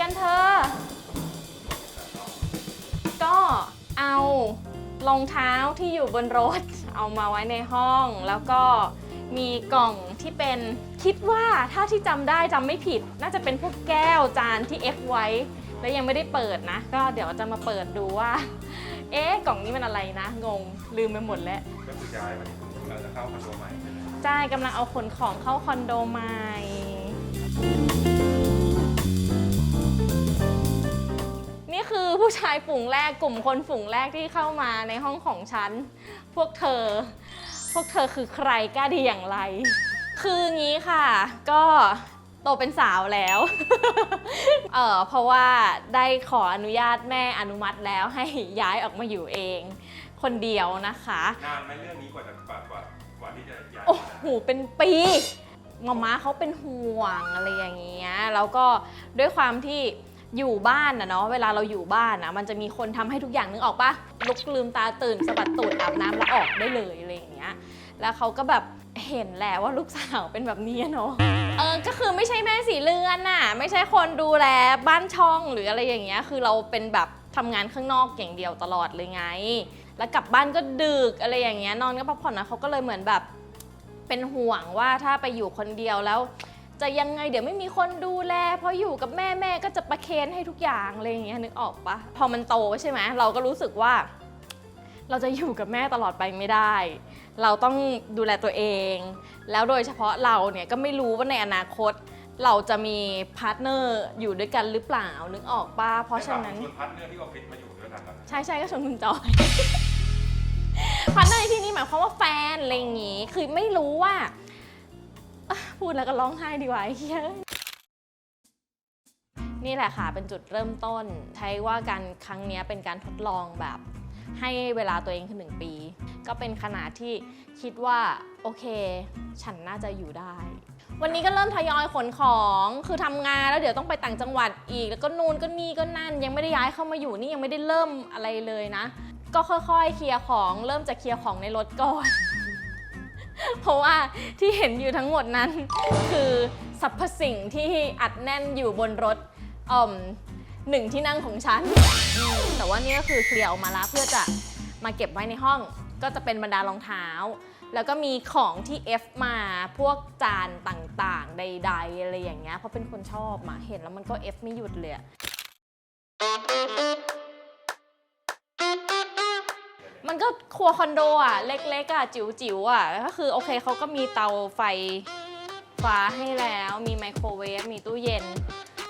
กันเธอ ก็เอารองเท้าที่อยู่บนรถ เอามาไว้ในห้อง แล้วก็มีกล่องที่เป็นคิดว่าถ้าที่จำได้จำไม่ผิด น่าจะเป็นพวกแก้วจานที่เอฟไว้ แล้วยังไม่ได้เปิดนะ ก็เดี๋ยวจะมาเปิดดูว่า เอ๊ะกล่องนี้มันอะไรนะ งง ลืมไปหมดแล้วก็คือย้ายมาที่คุณเราจะเข้าคอนโดใหม่ใช่ไหมใช่กำลังเอาขนของเข้าคอนโดใหม่ คือผู้ชายฝูงแรกกลุ่มคนฝูงแรกที่เข้ามาในห้องของฉัน พวกเธอ พวกเธอคือใครกล้าดีอย่างไร คืองี้ค่ะ ก็โตเป็นสาวแล้ว เออเพราะว่าได้ขออนุญาตแม่อนุมัติแล้วให้ย้ายออกมาอยู่เอง คนเดียวนะคะ นานไหมเรื่องนี้กว่าจะกว่ากว่ากว่าที่จะย้ายโอ้โห เป็นปีหมาม้าเขาเป็นห่วงอะไรอย่างเงี้ย แล้วก็ด้วยความที่ อยู่บ้านนะเนาะเวลาเราอยู่บ้านนะมันจะมีคนทำให้ทุกอย่างนึกออกปะลุกลืมตาตื่นสะบัดตูดอาบน้ำแล้วออกได้เลยอะไรอย่างเงี้ยแล้วเขาก็แบบเห็นแหละว่าลูกสาวเป็นแบบนี้เนาะเออก็คือไม่ใช่แม่สีเรือนน่ะ ไม่ใช่คนดูแลบ้านช่องหรืออะไรอย่างเงี้ยคือเราเป็นแบบทำงานข้างนอกอย่างเดียวตลอดเลยไง แล้วกลับบ้านก็ดึกอะไรอย่างเงี้ยนอนก็พักผ่อนนะเขาก็เลยเหมือนแบบเป็นห่วงว่าถ้าไปอยู่คนเดียวแล้ว จะยังไงเดี๋ยวไม่มีคนดูแลพออยู่กับแม่แม่ก็จะประเคนให้ทุกอย่างอะไรอย่างเงี้ยนึกออกปะพอมันโตใช่ไหมเราก็รู้สึกว่า เราจะอยู่กับแม่ตลอดไปไม่ได้ เราต้องดูแลตัวเอง แล้วโดยเฉพาะเราเนี่ยก็ไม่รู้ว่าในอนาคต เราจะมีพาร์ทเนอร์อยู่ด้วยกันหรือเปล่านึกออกปะเพราะฉะนั้น ชวนพัดเนื่อที่ออฟฟิศมาอยู่ด้วยกันแล้วใช่ใช่ก็ชวนคุณจอย พาร์ทเนอร์ในที่นี้หมายความว่าแฟนอะไรอย่างงี้ คือไม่รู้ว่าอะ พูดแล้วก็ร้องไห้ดีกว่าเหี้ยนี่แหละค่ะ เป็นจุดเริ่มต้น ใช้ว่าการครั้งนี้เป็นการทดลองแบบ ให้เวลาตัวเองคือหนึ่งปี ก็เป็นขนาดที่คิดว่า โอเค ฉันน่าจะอยู่ได้ วันนี้ก็เริ่มทยอยขนของคือทำงานแล้วเดี๋ยวต้องไปต่างจังหวัดอีก แล้วก็นู่นก็นี่ก็นั่น ยังไม่ได้ย้ายเข้ามาอยู่นี่ยังไม่ได้เริ่มอะไรเลยนะ ก็ค่อยๆ เคลียร์ของ เริ่มจากเคลียร์ของในรถก่อน เพราะว่าที่เห็นอยู่ทั้งหมดนั้น คือสรรพสิ่งที่อัดแน่นอยู่บนรถอ่อมหนึ่งที่นั่งของฉัน แต่ว่านี่ก็คือเคลียร์ออกมาแล้วเพื่อจะมาเก็บไว้ในห้อง ก็จะเป็นบรรดารองเท้า แล้วก็มีของที่ F มาพวกจานต่างๆ ใดๆอะไรอย่างเงี้ยเพราะเป็นคนชอบมาเห็นแล้วมันก็ F ไม่หยุดเลย มันก็ครัวคอนโดอะ เล็กๆอะ จิ๋วๆอะ ก็คือโอเคเขาก็มีเตาไฟฟ้าให้แล้ว มีไมโครเวฟ มีตู้เย็น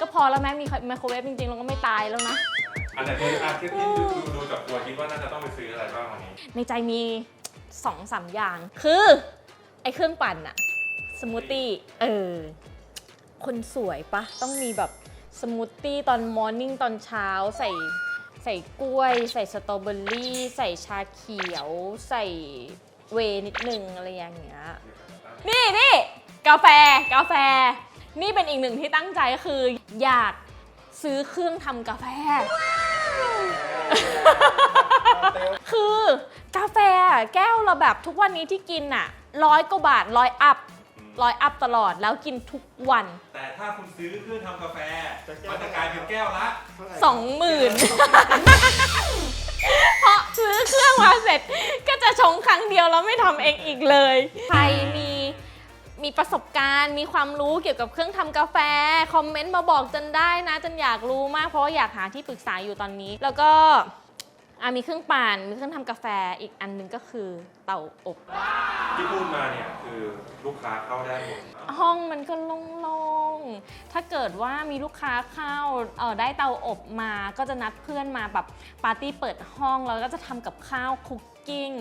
ก็พอแล้วไหมมีไมโครเวฟจริงๆเราก็ไม่ตายแล้วนะ อันไหนคืออาทิตย์ที่ดูดูจากตัวคิดว่าน่าจะต้องไปซื้ออะไรบ้างวันนี้ ในใจมีสองสามอย่าง คือ ไอ้เครื่องปั่นอะสมูทตี้ เออ คนสวยปะ ต้องมีแบบสมูทตี้ตอนมอร์นิ่งตอนเช้าใส่ ใส่กล้วย ใส่สตรอเบอรี่ ใส่ชาเขียว ใส่เวย์นิดนึงอะไรอย่างเงี้ย นี่นี่กาแฟกาแฟ นี่เป็นอีกหนึ่งที่ตั้งใจคืออยากซื้อเครื่องทำกาแฟ คือกาแฟแก้วเราแบบทุกวันนี้ที่กินอะร้อยกว่าบาทร้อยอัพ ร้อยอัพตลอดแล้วกินทุกวัน แต่ถ้าคุณซื้อเครื่องทำกาแฟ มันจะกลายเป็นแก้วละสองหมื่นเพราะซื้อเครื่องมาเสร็จ ก็จะชงครั้งเดียวแล้วไม่ทำเองอีกเลย ใครมีมีประสบการณ์ มีความรู้เกี่ยวกับเครื่องทำกาแฟ คอมเมนต์มาบอกจันได้นะจันอยากรู้มากเพราะว่าอยากหาที่ปรึกษาอยู่ตอนนี้ แล้วก็ อะมีเครื่องปั่นมีเครื่องทำกาแฟอีกอันหนึงก็คือเตาอบ ที่พูดมาเนี่ยคือลูกค้าเข้าได้หมดห้องมันก็โล่งๆ ถ้าเกิดว่ามีลูกค้าเข้าเออได้เตาอบมาก็จะนัดเพื่อนมาแบบปาร์ตี้เปิดห้องแล้วก็จะทำกับข้าวคุกกิ้ง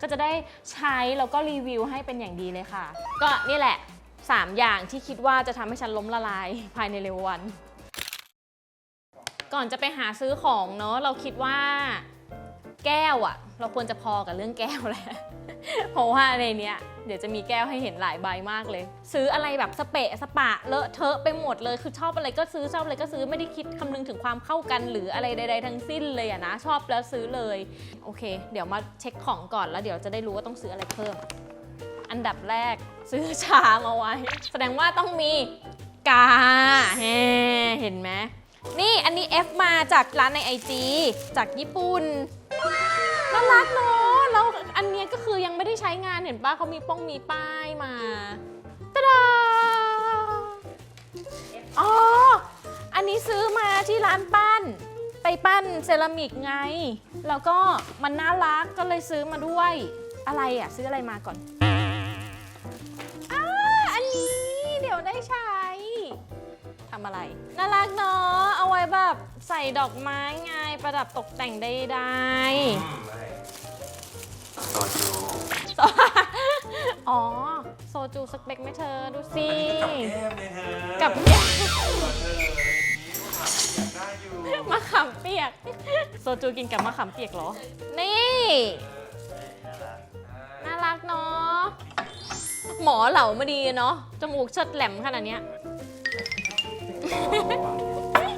ก็จะได้ใช้แล้วก็รีวิวให้เป็นอย่างดีเลยค่ะ ก็นี่แหละ 3 อย่างที่คิดว่าจะทำให้ฉันล้มละลาย ภายในเร็ววัน ก่อนจะไปหาซื้อของเนาะเราคิดว่า แก้วอะเราควรจะพอกับเรื่องแก้วแล้วเพราะว่าในเนี้ยเดี๋ยวจะมีแก้วให้เห็นหลายใบมากเลย ซื้ออะไรแบบสเปะสปะเลอะเทอะไปหมดเลย คือชอบอะไรก็ซื้อชอบอะไรก็ซื้อไม่ได้คิดคำนึงถึงความเข้ากัน หรืออะไรใด ๆ ทั้งสิ้นเลยอะนะ ชอบแล้วซื้อเลย โอเค เดี๋ยวมาเช็คของก่อนแล้วเดี๋ยวจะได้รู้ว่าต้องซื้ออะไรเพิ่ม อันดับแรกซื้อชามาไว้ แสดงว่าต้องมีกาเห็นไหมนี่อันนี้ F มาจากร้านใน IG จากญี่ปุ่น น่ารักเนาะแล้วอันเนี้ยก็คือยังไม่ได้ใช้งานเห็นปะเขามีป้องมีป้ายมาตะดาอ๋อ อันนี้ซื้อมาที่ร้านปั้น ไปปั้นเซรามิกไง แล้วก็มันน่ารักก็เลยซื้อมาด้วยอะไรอะ ซื้ออะไรมาก่อนอ่าอันนี้เดี๋ยวได้ใช้ำอะไร น่ารักเนาะ เอาไว้แบบใส่ดอกไม้ไงประดับตกแต่งได้ได้อืมไม่โซจูอ๋อ โซจูสเปกไหมเธอดูสิ กับแก้มเลยเธอกับแก้มเธออย่างนี้อยากได้อยู่มะขามเปียก โซจูกินกับมะขามเปียกเหรอ นี่ น่ารักเนาะ หมอเหล่ามาดีเนาะ จมูกเชิดแหลมขนาดเนี้ย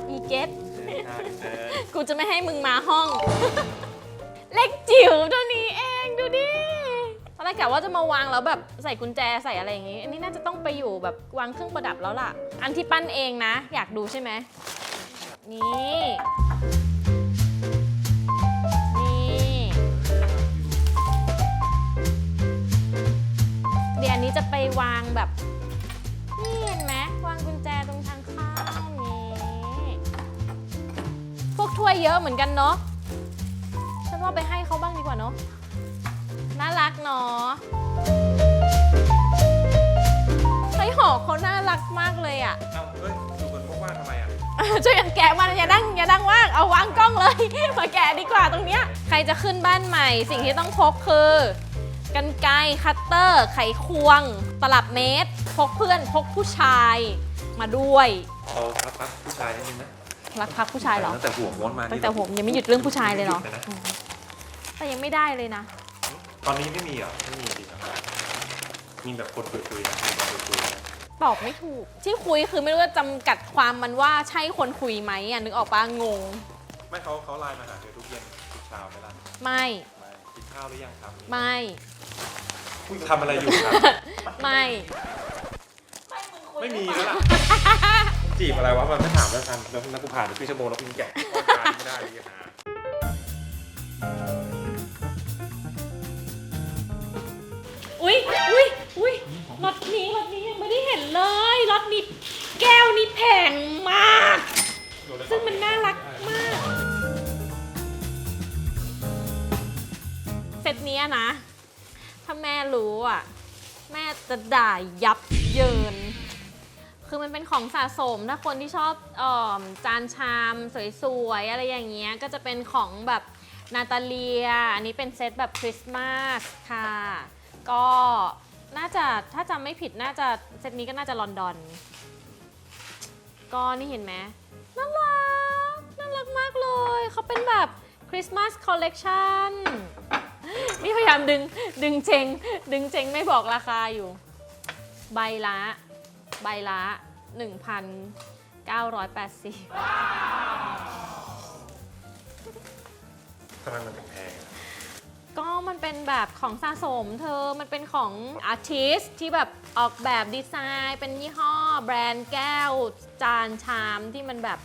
อีเกตกูจะไม่ให้มึงมาห้อง เล็กจิ๋วเท่านี้เองดูดิตอนแรกกะว่าจะมาวางแล้วแบบใส่กุญแจใส่อะไรอย่างงี้ อันนี้น่าจะต้องไปอยู่แบบวางเครื่องประดับแล้วล่ะ อันที่ปั้นเองนะ อยากดูใช่ไหมนี่นี่ เยอะเหมือนกันเนาะ ฉันว่าไปให้เขาบ้างดีกว่าเนาะ น่ารักเนาะไส้ห่อเขาน่ารักมากเลยอะเอ้าเฮ้ยอยู่บนว่างๆทำไมอะ ช่วยกันแกะมันอย่าดังอย่าดังว่าง เอาวางกล้องเลย มาแกะดีกว่าตรงเนี้ย ใครจะขึ้นบ้านใหม่ สิ่งที่ต้องพกคือกันไกรคัตเตอร์ ไขควง ตลับเมตร พกเพื่อน พกผู้ชายมาด้วย เอาพักพักผู้ชายนิดนึงนะ รักพักผู้ชายเหรอ ตั้งแต่หัวม้วนมาตั้งแต่ผมยังไม่หยุดเรื่องผู้ชายเลยเหรอไม่หดนะแต่ยังไม่ได้เลยนะ ตอนนี้ไม่มีเหรอไม่มีจริงครับมีแบบคนคุยๆนะมีคนคุยๆนะตอบไม่ถูก ที่คุยคือไม่รู้ว่าจำกัดความมันว่าใช่คนคุยไหมอะนึกออกปะงง ไม่เขาเขาไลน์มาหาเธอทุกเย็นทุกเช้าไหมล่ะไม่ ไม่กินข้าวหรือยังครับไม่คุณทำอะไรอยู่ครับ ไม่ ไม่มีแล้วล่ะ จีบอะไรวะมันไม่ถามแล้วกันแล้วนักกูผ่านไปครึ่งชั่วโมงแล้วกูยังแกะข้อการไม่ได้เลยหาอุ้ยอุ้ยอุ้ยรถนี้รถนี้ยังไม่ได้เห็นเลยรถนี้แก้วนี้แพงมาก ซึ่งมันน่ารักมาก เซตเนี้ยนะ ถ้าแม่รู้อะ แม่จะด่ายับเยิน ของสะสมถ้าคนที่ชอบออจานชามสวยๆ อะไรอย่างเงี้ย ก็จะเป็นของแบบนาตาเลีย อันนี้เป็นเซตแบบคริสต์มาสค่ะ ก็น่าจะถ้าจำไม่ผิดน่าจะเซตนี้ก็น่าจะลอนดอน ก็นี่เห็นไหมน่ารัก น่ารักมากเลย เขาเป็นแบบคริสต์มาสคอลเลกชันนี่พยายามดึงดึงเจงดึงเจงไม่บอกราคาอยู่ ใบละ ใบละ 1,980 ทำไมมันถึงแพงอะก็มันเป็นแบบของสะสมเธอ มันเป็นของอาร์ติสที่แบบออกแบบดีไซน์ เป็นยี่ห้อ แบรนด์แก้ว จานชามที่มันแบบ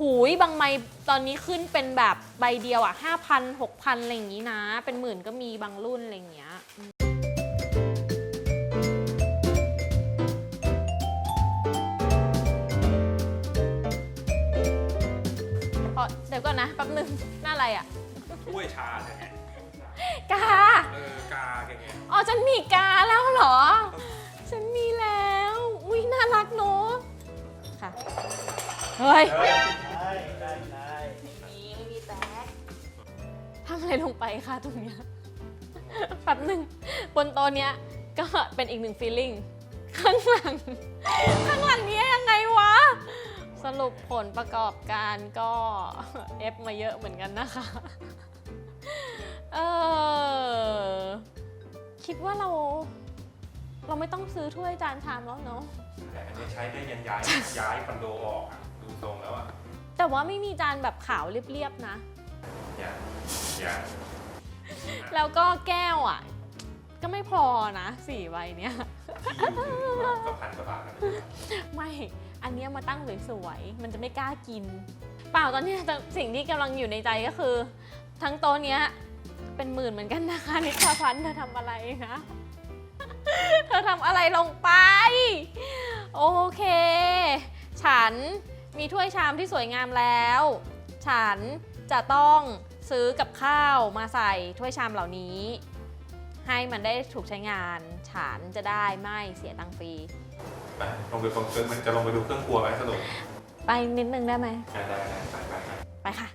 หูยบางใบตอนนี้ขึ้นเป็นแบบใบเดียวอะ 5,000 6,000 อะไรอย่างนี้นะ เป็นหมื่นก็มีบางรุ่นอะไรอย่างเงี้ย เดี๋ยวก่อนนะแป๊บนึงหน่าอะไรอะถ้วยชาแกไงกาเออกาแกไงอ๋อฉันมีกาแล้วเหรอ ฉันมีแล้ว อุ้ยน่ารักเนอะค่ะ เฮ้ยเฮ้ยมีไม่มีแบ็คทำอะไรลงไปคะตรงเนี้ยแป๊บหนึ่งบนโต๊ะเนี้ยก็เป็นอีกหนึ่งฟีลลิ่งข้างหลังข้างหลังเนี้ยยังไงวะ สรุปผลประกอบการก็เอฟมาเยอะเหมือนกันนะคะ เออคิดว่าเรา เราไม่ต้องซื้อถ้วยจานชามแล้วเนาะแต่อันนี้ใช้ได้ยันย้ายย้ายคอนโดออกอะดูทรงแล้วอะแต่ว่าไม่มีจานแบบขาวเรียบๆนะ อย่าอย่าแล้วก็แก้วอะ ก็ไม่พอนะสี่ใบเนี้ยที่อยู่ถึงว่า ก็พันกว่าบาทนไม่ อันเนี้ยมาตั้งสวยๆ มันจะไม่กล้ากิน เปล่าตอนเนี้ยสิ่งที่กำลังอยู่ในใจก็คือ ทั้งโต๊ะเนี้ยเป็นหมื่นเหมือนกันนะคะนิชาพันธ์เธอทำอะไรนะ เธอทำอะไรลงไป โอเค ฉันมีถ้วยชามที่สวยงามแล้ว ฉันจะต้องซื้อกับข้าวมาใส่ถ้วยชามเหล่านี้ ให้มันได้ถูกใช้งาน ฉันจะได้ไม่เสียตังค์ฟรีไปลงไปฟังเครื่องมันจะลงไปดูเครื่องครัวไหมสนุกไปนิดนึงได้ไหมได้ได้ได้ไปไปไปไปค่ะ